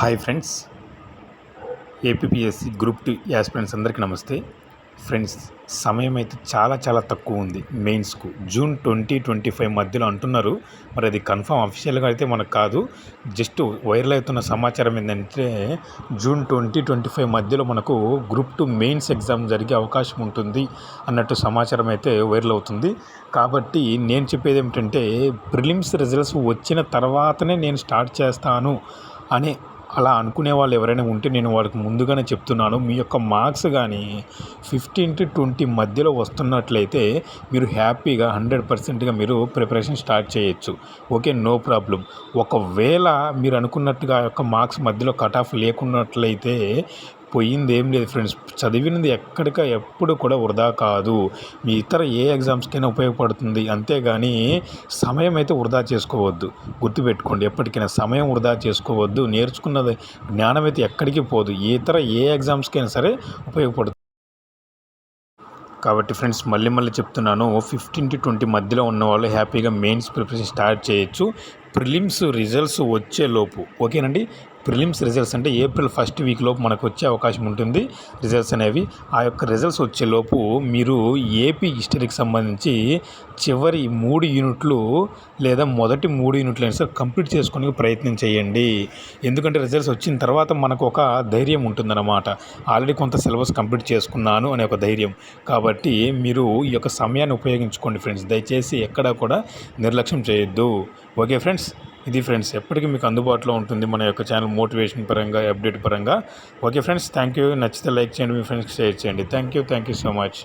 Hi friends. APSC group two aspirants అందరికీ నమస్తే. Friends సమయం అయితే చాలా చాలా తక్కువ ఉంది. మెయిన్స్కు జూన్ ట్వంటీ ట్వంటీ ఫైవ్ మధ్యలో అంటున్నారు. మరి అది కన్ఫర్మ్ అఫీషియల్గా అయితే మనకు కాదు. జస్ట్ వైరల్ అవుతున్న సమాచారం ఏంటంటే జూన్ ట్వంటీ ట్వంటీ ఫైవ్ మధ్యలో మనకు గ్రూప్ టూ మెయిన్స్ ఎగ్జామ్ జరిగే అవకాశం ఉంటుంది అన్నట్టు సమాచారం అయితే వైరల్ అవుతుంది. కాబట్టి నేను చెప్పేది ఏమిటంటే ప్రిలిమ్స్ రిజల్ట్స్ వచ్చిన తర్వాతనే నేను స్టార్ట్ చేస్తాను అనే అలా అనుకునే వాళ్ళు ఎవరైనా ఉంటే నేను వాళ్ళకి ముందుగానే చెప్తున్నాను. మీ యొక్క మార్క్స్ కానీ ఫిఫ్టీన్ టు ట్వంటీ మధ్యలో వస్తున్నట్లయితే మీరు హ్యాపీగా హండ్రెడ్ పర్సెంట్గా మీరు ప్రిపరేషన్ స్టార్ట్ చేయొచ్చు. Okay no problem. ఒకవేళ మీరు అనుకున్నట్టుగా యొక్క మార్క్స్ మధ్యలో కట్ ఆఫ్ లేకున్నట్లయితే పోయింది ఏం లేదు ఫ్రెండ్స్ చదివినది ఎక్కడిక ఎప్పుడు కూడా వృధా కాదు. మీ ఇతర ఏ ఎగ్జామ్స్కైనా ఉపయోగపడుతుంది. అంతేగాని సమయం అయితే వృధా చేసుకోవద్దు. గుర్తుపెట్టుకోండి ఎప్పటికైనా సమయం వృధా చేసుకోవద్దు. నేర్చుకున్నది జ్ఞానం అయితే ఎక్కడికి పోదు. ఇతర ఏ ఎగ్జామ్స్కైనా సరే ఉపయోగపడుతుంది. కాబట్టి ఫ్రెండ్స్ మళ్ళీ మళ్ళీ చెప్తున్నాను ఫిఫ్టీన్ టు ట్వంటీ మధ్యలో ఉన్న వాళ్ళు హ్యాపీగా మెయిన్స్ ప్రిపరేషన్ స్టార్ట్ చేయొచ్చు. ప్రిలిమ్స్ రిజల్ట్స్ వచ్చేలోపు ఓకేనండి? ప్రిలిమ్స్ రిజల్ట్స్ అంటే ఏప్రిల్ ఫస్ట్ వీక్ లోపు మనకు వచ్చే అవకాశం ఉంటుంది. రిజల్ట్స్ అనేవి ఆ యొక్క రిజల్ట్స్ వచ్చేలోపు మీరు ఏపీ హిస్టరీకి సంబంధించి చివరి మూడు యూనిట్లు లేదా మొదటి మూడు యూనిట్లు అయినా సరే కంప్లీట్ చేసుకునే ప్రయత్నం చేయండి. ఎందుకంటే రిజల్ట్స్ వచ్చిన తర్వాత మనకు ఒక ధైర్యం ఉంటుందన్నమాట. ఆల్రెడీ కొంత సిలబస్ కంప్లీట్ చేసుకున్నాను అనే ఒక ధైర్యం. కాబట్టి మీరు ఈ యొక్క సమయాన్ని ఉపయోగించుకోండి ఫ్రెండ్స్. దయచేసి ఎక్కడా కూడా నిర్లక్ష్యం చేయొద్దు. Okay friends? ఇది ఫ్రెండ్స్ ఎప్పటికీ మీకు అందుబాటులో ఉంటుంది మన యొక్క ఛానల్ మోటివేషన్ పరంగా అప్డేట్ పరంగా. Okay friends thank you. నచ్చితే లైక్ చేయండి మీ ఫ్రెండ్స్కి షేర్ చేయండి. Thank you thank you so much.